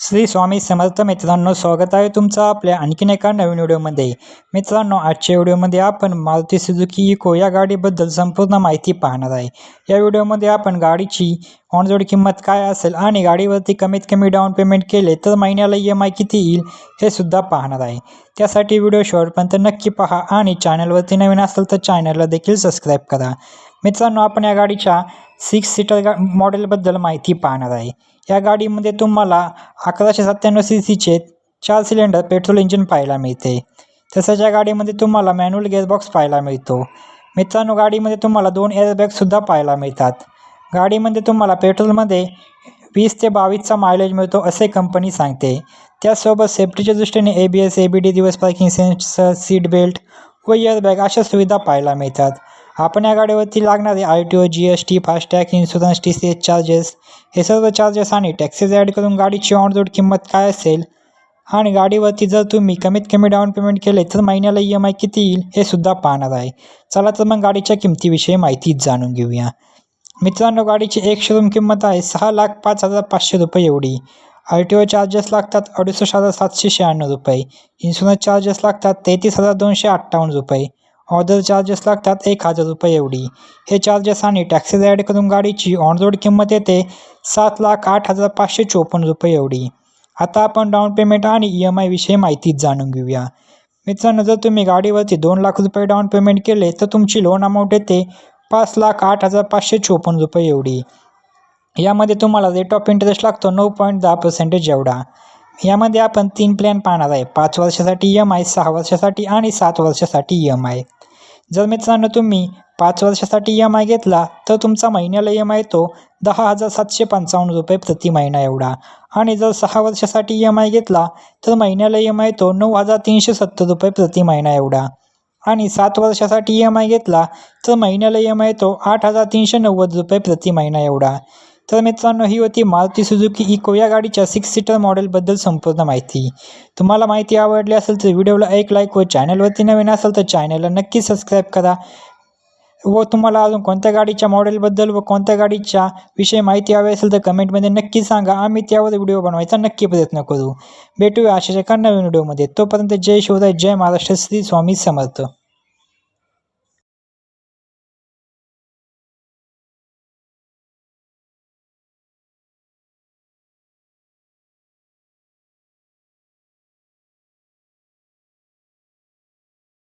श्री स्वामी समर्थ मित्रांनो स्वागत आहे तुमचं आपल्या आणखीन एका नवीन व्हिडिओमध्ये. मित्रांनो आजच्या व्हिडिओमध्ये आपण मारुती सुजुकी इको या गाडीबद्दल संपूर्ण माहिती पाहणार आहे. या व्हिडिओमध्ये आपण गाडीची ऑनरोड किंमत काय असेल आणि गाडीवरती कमीत कमी डाऊन पेमेंट केले तर महिन्याला ई एम आय किती येईल हे सुद्धा पाहणार आहे. त्यासाठी व्हिडिओ शेवटपर्यंत नक्की पहा आणि चॅनलवरती नवीन असेल तर चॅनलला देखील सबस्क्राईब करा. मित्रांनो आपण या गाडीच्या सिक्स सीटर गा मॉडेलबद्दल माहिती पाहणार आहे. या गाडीमध्ये तुम्हाला अकराशे सत्त्याण्णव सी सीचे चार सिलेंडर पेट्रोल इंजिन पाहायला मिळते. तसंच या गाडीमध्ये तुम्हाला मॅन्युअल गेअरबॉक्स पाहायला मिळतो. मित्रांनो गाडीमध्ये तुम्हाला दोन एअरबॅगसुद्धा पाहायला मिळतात. गाडीमध्ये तुम्हाला पेट्रोलमध्ये वीस ते बावीसचा मायलेज मिळतो असे कंपनी सांगते. त्यासोबत सेफ्टीच्या दृष्टीने A B S A B D दिवस पार्किंग सेन्सर सीट बेल्ट व इयरबॅग अशा सुविधा पाहायला मिळतात. आपण या गाडीवरती लागणारे I T O G S T FASTag insurance T C S charges हे सर्व चार्जेस आणि टॅक्सेस ॲड करून गाडीची ऑनरोड किंमत काय असेल? आणि गाडीवरती जर तुम्ही कमीत कमी डाऊन पेमेंट केले तर महिन्याला ई एम आय किती येईल हे सुद्धा पाहणार आहे. चला तर मग गाडीच्या किमतीविषयी माहिती जाणून घेऊया. मित्रांनो गाडीची एक शोरूम किंमत आहे सहा लाख पाच हजार पाचशे रुपये एवढी. आर टी ओ चार्जेस लागतात अडुसष्ट हजार सातशे शहाण्णव रुपये. इन्शुरन्स चार्जेस लागतात तेहतीस हजार दोनशे अठ्ठावन्न रुपये. ऑर्डर चार्जेस लागतात एक हजार रुपये एवढी. हे चार्जेस आणि टॅक्सेस ॲड करून गाडीची ऑन रोड किंमत येते सात लाख आठ हजार पाचशे चोपन्न रुपये एवढी. आता आपण डाऊन पेमेंट आणि ई एम आयविषयी माहिती जाणून घेऊया. मित्रांनो जर तुम्ही गाडीवरती दोन लाख रुपये डाऊन पेमेंट केले तर तुमची लोन अमाऊंट येते पाच लाख आठ हजार पाचशे चोपन्न रुपये एवढी. यामध्ये तुम्हाला रेट ऑफ इंटरेस्ट लागतो नऊ पॉईंट दहा पर्सेंटेज एवढा. यामध्ये आपण तीन प्लॅन पाहणार आहे. पाच वर्षासाठी ई एम आय सहा वर्षासाठी आणि सात वर्षासाठी ई एम आय जर मित्रांनो तुम्ही पाच वर्षासाठी ई एम आय घेतला तर तुमचा महिन्याला ई एम आय येतो दहा हजार सातशे पंचावन्न रुपये प्रति महिना एवढा. आणि जर सहा वर्षासाठी ई एम आय घेतला तर महिन्याला ई एम आय येतो नऊ हजार तीनशे सत्तर रुपये प्रति महिना एवढा. आणि सात वर्षासाठी ई एम आय घेतला तर महिन्याला ई एम आय येतो आठ हजार तीनशे नव्वद रुपये प्रति महिना एवढा. तर मित्रांनो ही होती मारुती सुझुकी इको या गाडीच्या सिक्स सीटर मॉडेलबद्दल संपूर्ण माहिती. तुम्हाला माहिती आवडली असेल तर व्हिडिओला एक लाईक व चॅनलवरती नवीन असेल तर चॅनलला नक्की सबस्क्राईब करा. व तुम्हाला अजून कोणत्या गाडीच्या मॉडेलबद्दल व कोणत्या गाडीच्या विषयी माहिती हवी असेल तर कमेंटमध्ये नक्की सांगा. आम्ही त्यावर व्हिडिओ बनवायचा नक्की प्रयत्न करू. भेटूया अशाच्या एका नवीन व्हिडिओमध्ये. तोपर्यंत जय शिवराय जय महाराष्ट्र श्री स्वामी समर्थ.